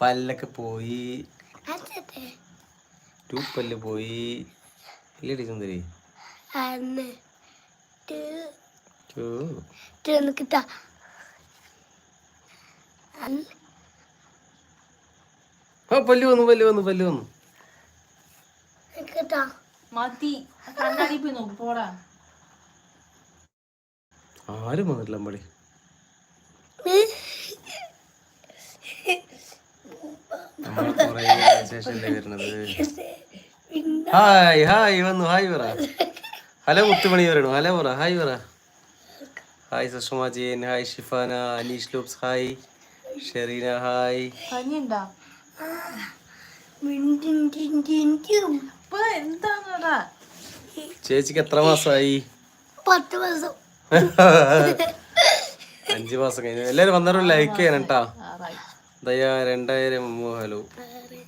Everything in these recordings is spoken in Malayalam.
പല്ലൊക്കെ പോയി. ടൂപ്പല്ല് പോയി. ഇല്ലടി സുന്ദരി. പല്ല് വന്നു പല്ല് വന്നു പല്ല് വന്നു. നിൽക്കട്ടാ മതി. കണ്ണാടി പോയി നോക്ക് പോടാ. ആരും വന്നിട്ടില്ല അമ്പാടി. കുറേ ശേഷല്ലേ വരുന്നത് ഹായ് ഹായ് വന്നു. ഹായ് പറ. ഹലോ മുത്തുമണി വരണു ഹലോ പറ. ഹായ് പറ. ഹായ് സുഷമ ജയൻ ഹായ് ഷിഫാന അനീഷ് ലൂപ്സ് ഹായ്. ഷെറീന ഹായ്. ചേച്ചിക്ക് എത്ര മാസമായി പത്ത് മാസം അഞ്ചു മാസം കഴിഞ്ഞു എല്ലാരും വന്നാലും ലൈക്ക് ചെയ്യണം കേട്ടാ ദയാ രണ്ടായിരം അമ്മു ഹലോ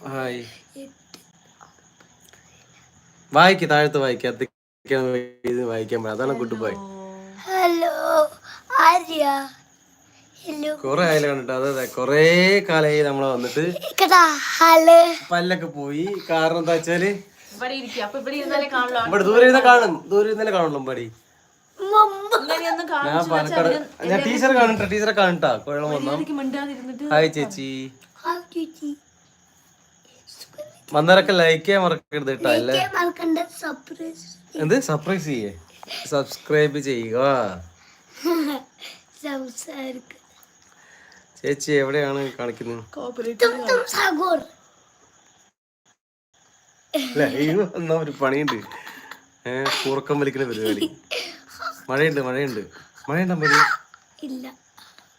ഹായ്. വായിക്ക് താഴത്ത് വായിക്ക്. വായിക്കാൻ പറ്റും അതാണ് good bye hello Arya? Hello കൊറേ ആയില്ല കണ്ടിട്ട് അതെ അതെ. കൊറേ കാലമായി നമ്മളെ വന്നിട്ട് പല്ലൊക്കെ പോയി. കാരണം എന്താ വെച്ചാൽ ഇവിടെ ദൂരെ ഇരുന്ന കാണും. ദൂരെ ഇരുന്നാലേ കാണുള്ളൂ പടി ഞാൻ ടീച്ചറെ കാണട്ടെ ടീച്ചറെ കാണട്ടാ കുഴപ്പം വന്നാ. ഹായ് ചേച്ചി. വന്നവരൊക്കെ ലൈക്ക് ചെയ്യാൻ മറക്കരുത് കേട്ടോ അല്ലേ? എന്ത്? സർപ്രൈസ് ചെയ്യേ? സബ്സ്ക്രൈബ് ചെയ്യുക. ചേച്ചി എവിടെയാണ് കാണിക്കുന്നത്? കോപ്പറേറ്റ് തും സാഗോർ. ലൈവ് എന്നാ ഒരു പണിയുണ്ട്. ഏഹ് കൂർക്കം വലിക്കുന്ന പരിപാടി. മഴയുണ്ട് മഴയുണ്ട്. മഴയുണ്ടോ മഴ ഇല്ല.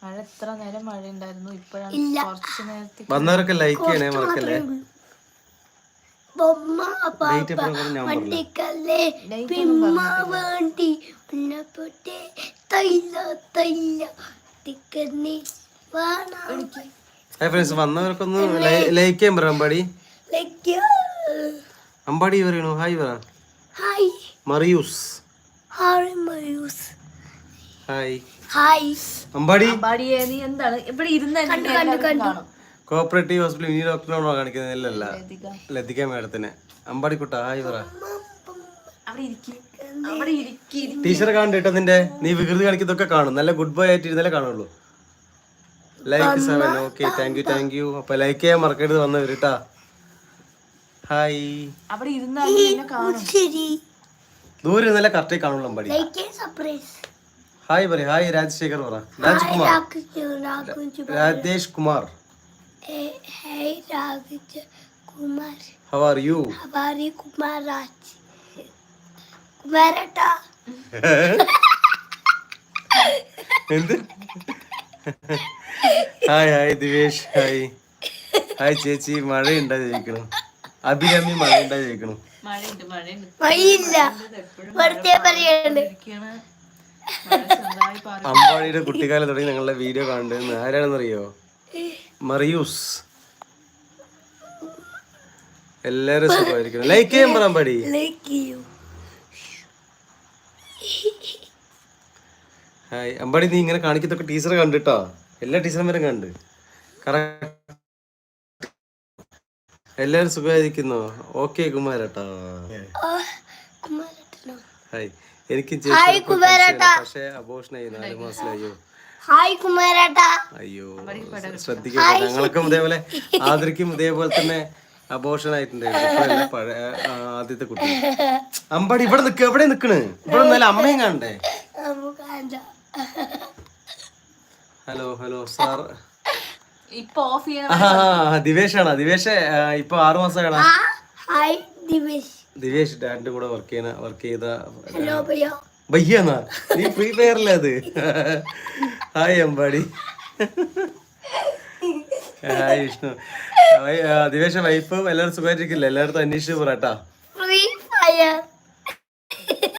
മഴ എത്ര നേരം മഴ ഉണ്ടായിരുന്നു ഇപ്പോഴാണ് ഇല്ല. കുറച്ച് നേരത്തെ വന്നവരൊക്കെ ലൈക്ക് ചെയ്യണേ മറക്കല്ലേ? ബൊമ്മ ഡേറ്റ് എപ്പോഴും ഞാൻ പറഞ്ഞില്ല വണ്ടിക്കല്ലേ? പിമ്മ വേണ്ടി ഉന്നപ്പൊട്ടെ തൈല തൈല തിക്കന്നി ഹായ് ഫ്രണ്ട്സ് വന്നവർക്കൊന്ന് ലൈക്ക് ചെയ്യാൻ പറ അമ്പാടി. ലൈക്ക് അമ്പാടി പറയണു. ഹായ് പറ. Hi Mariyus. Hi hi Ambadi? നീ എന്താണ്? ഇവിടെ ഇരുന്ന് കോപ്പറേറ്റീവ് ഹോസ്പിറ്റൽ ഇനി ഡോക്ടറാണോ കാണിക്കുന്നത് ഇല്ലല്ല. ലതിക. ലതിക മേഡത്തിന്. അമ്പാടി കുട്ട ഹായ് പറ. അവിടെ ഇരിക്കും. അവിടെ ഇരിക്കി ടീച്ചറെ കാണണ്ട നിന്റെ? നീ വികൃതി കാണിക്കുന്നതൊക്കെ കാണും. നല്ല ഗുഡ് ബൈ ആയിട്ട് ഇരുന്നാലേ കാണുള്ളൂ like seven okay thank you thank you അപ്പൊ ലൈക്ക് ചെയ്യാൻ മറക്കരുത് വന്നവർ കേട്ടാ ഹായ് അവിടെ ശരി ദൂരെ നല്ല കറക്റ്റായി കാണുള്ളൂ അമ്പാടി. ഹായ് പറ ഹായ് രാജശേഖർ പറ. Rajkumar. Rajesh Kumar hey Kumar. Are you ഹവാരി കുമാരാജ് കുമാരട്ട. എന്ത്? Hi hi Divesh hi hi ചേച്ചി. മഴയുണ്ടാ ചോദിക്കണു? അഭിരാമി മഴയുണ്ടാ ചോദിക്കണു. വെറുതെ അമ്പാടിയുടെ കുട്ടിക്കാലം തുടങ്ങി ഞങ്ങളുടെ വീഡിയോ കാണുന്നത് ആരാണെന്നറിയോ? മറിയൂസ്. എല്ലാരും സുഖമായിരിക്കണം ലൈക്ക് ചെയ്യാൻ പറ അമ്പാടി. ഹായ് അമ്പാടി നീ ഇങ്ങനെ കാണിക്കത്തൊക്കെ ടീച്ചർ കണ്ടിട്ടോ? എല്ലാ ടീച്ചർമാരും കണ്ട്. കറക്റ്റ് എല്ലാരും സുഖമായിരിക്കുന്നു? ഓക്കെ കുമാരട്ടാ. ഹായ് എനിക്ക് ഹായ് ചേച്ചി കുമാരേട്ടാ. പക്ഷേ അബോഷനായി നാല് മാസമായോ. ഹായ് കുമാരട്ട. അയ്യോ. ശ്രദ്ധിക്കുക ഞങ്ങൾക്കും ഇതേപോലെ ആദരിക്കും. ഇതേപോലെ തന്നെ അബോഷൻ ആയിട്ടുണ്ടായിരുന്നു ഇപ്പോഴല്ല. പഴയ ആദ്യത്തെ കുട്ടി. അമ്പാടി ഇവിടെ നിക്ക്. എവിടെ നിക്കണ്? ഇവിടെ നിന്നാലും അമ്മയും കാണണ്ടേ? ഹലോ ഹലോ സാർ ഇപ്പൊ ഓഫ് ചെയ്യാൻ ആ ദിവേഷാണ്? ദിവേഷ് ഇപ്പൊ ആറു മാസമായടാ ഹായ് ദിവേഷ്. ദിവേഷ് ഡാഡിന്റെ കൂടെ വർക്ക് ചെയ്യുന്ന വർക്ക് ചെയ്ത ഹലോ ഭയ്യ ബയ്യാന്നാ? നീ ഫ്രീ ഫയറല്ലേ അത്? ഹായ് അമ്പാടി. ഹായ് വിഷ്ണു. ദിവേഷ വൈഫ് എല്ലാവരും സുഖമായിട്ടിരിക്കില്ല? എല്ലായിടത്തും അന്വേഷിച്ച് പോരാട്ടാ